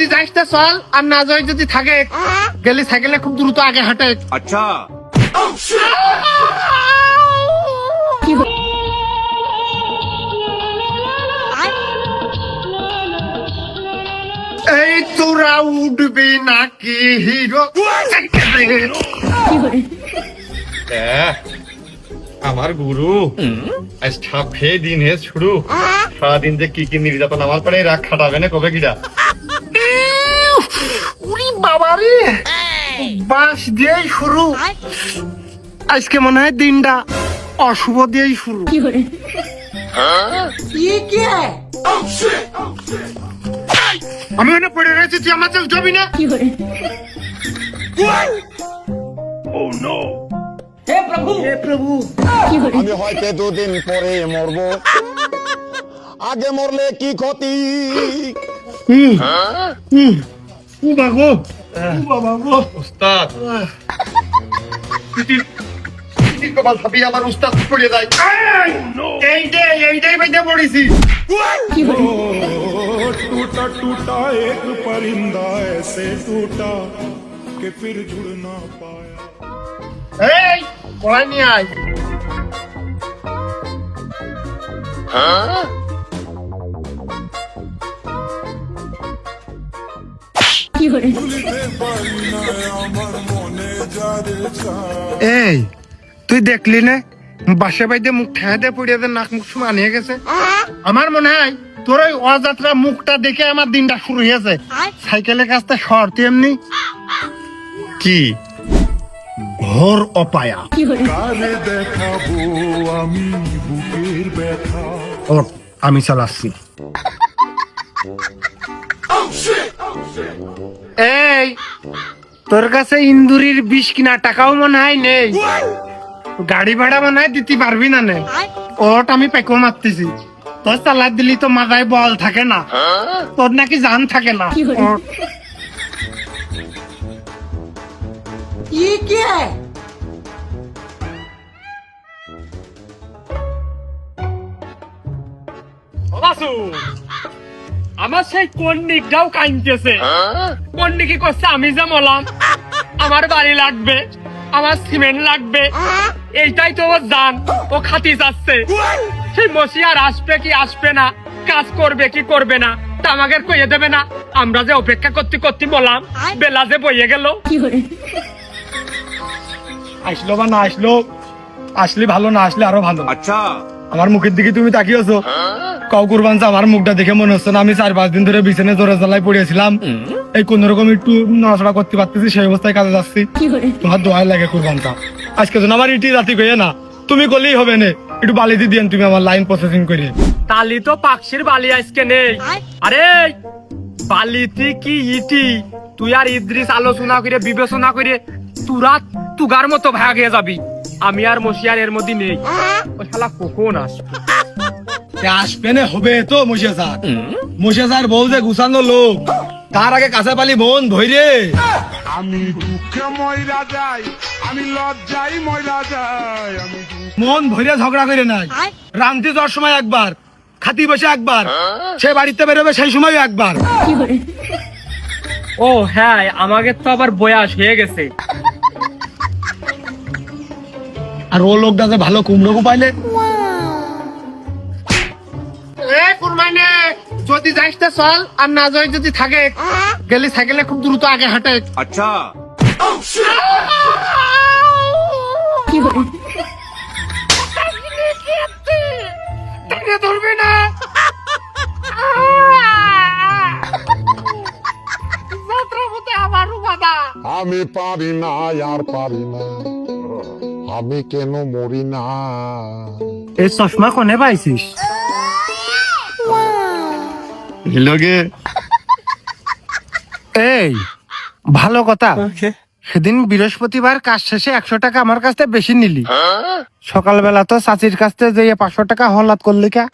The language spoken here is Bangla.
যদি যাইতে চল আর না যাই যদি থাকে গেলে সাইকেলে খুব দ্রুত আগে হাঁটে। আচ্ছা। এই তোরা উঠবি নাকি হিরো? আমার গুরু আজ ঠাপে দিন হে শুরু। সারাদিন যে কি কি নির্যাতন আমার পরে রাগ খাটাবে না কবে কিটা উরি বাস দিয়েই শুরু। আজকে মনে হয় দিনটা অশুভ দিয়েই শুরু। আমি এখানে পড়ে রয়েছি তুই আমার চোখ যাবি না? হে প্রভু! আমি হয়তো দুদিন পরে মরব। আগে মরলে কি ক্ষতি? হুম হুম। ও বাগো ও বাবা গো উস্তাদ পিটির পিটির কপাল থাপি আমার উস্তাদ পড়িয়ে দেয় এইটাই এইটাই বাইতে পড়েছি टूटा टूटा एक परिंदा ऐसे टूटा कि फिर जुड़ ना पाया এই কড়াই নিয়ে আয় এই তুই দেখলি না? বাসা বাইতে মুখ ঠেহাতে পড়িয়ে দে নাক মুখ আনিয়ে গেছে। আমার মনে হয় তোর ওই অযাত্রা মুখটা দেখে আমার দিনটা শুরু হয়েছে। সাইকেলের কাছটা সর তুই এমনি। কি? ঘোর অপায়া। আমি বুকের ব্যথা। আমি চালাচ্ছি। এই তোর কাছে ইন্দুরির বিষ কিনা টাকাও মনে হয় নেই। গাড়ি ভাড়া মনে হয় দিতে পারবি না নে। ওট আমি পেকো মারতেছি। তোর চালা দিলি তো মাথায় বল থাকে না। তোর নাকি জান থাকে না। বাসু। আমার সেই কন্নিকটাও কাঁদতেছে। হ্যাঁ? কন্ডিকে করছে আমি যে মলাম আমার বাড়ি লাগবে আমার সিমেন্ট লাগবে এইটাই তো ওর জান ও খাতি যাচ্ছে। সেই মশিয়ার আসবে কি আসবে না কাজ করবে কি করবে না তা আমাকে কইয়ে দেবে না। আমরা যে অপেক্ষা করতে করতে বললাম বেলা যে বইয়ে গেল। আসলো বা না আসলো? আসলে ভালো না আসলে আরও ভালো। আচ্ছা। আমার মুখের দিকে তুমি তাকিয়েছো। হ্যাঁ? কাউ কুরবান আমার মুখটা দেখে মনে হচ্ছে না। আমি চার পাঁচ দিন ধরে বিছানে জোরে জ্বালায় পড়েছিলাম। এই কোন রকম একটু নড়াচড়া করতে পারতেছি সেই অবস্থায় কাজে যাচ্ছি। তোমার লাগে কুরবান আজকে তো আমার ইটি রাতি কইয়ে না তুমি করলেই হবে না। একটু বালি দিয়ে দিয়েন তুমি আমার লাইন প্রসেসিং করে। তালি তো পাকশির বালি আজকে নেই। আরে বালিতি কি ইটি? তুই আর ইদ্রিস আলোচনা করে বিবেচনা করে তুরা তুগার মতো ভাগে যাবি। আমি আর মশিয়ার এর মধ্যে নেই। ও শালা কখন আসবে? আসবে না হবে তো স্যার স্যার বউ যে গুছানো লোক তার আগে কাঁচা পালি বোন ধৈরে আমি দুঃখে ময়রা যাই আমি লজ্জাই ময়রা যাই আমি মন ভরে ঝগড়া করে নাই। রামতে যাওয়ার সময় একবার খাতি বসে একবার সে বাড়িতে বেরোবে সেই সময়ও একবার। ও হ্যাঁ আমাকে তো আবার বয়স হয়ে গেছে। আর ও লোকটা যে ভালো কুমড়ো পাইলে যদি যাইস তা চল আর না যাই যদি থাকে। গেলে সাইকেলে খুব দ্রুত আগে হাঁটে। আচ্ছা। আমি পারি না আর পারি না। আমি কেন মরি না? এই চশমা কোনে পাইছিস? লগে এই ভালো কথা। সেদিন বৃহস্পতিবার কাজ শেষে একশো টাকা আমার কাছ থেকে বেশি নিলি। সকালবেলা তো চাচির কাছ থেকে যে পাঁচশো টাকা হলাত করলি কা।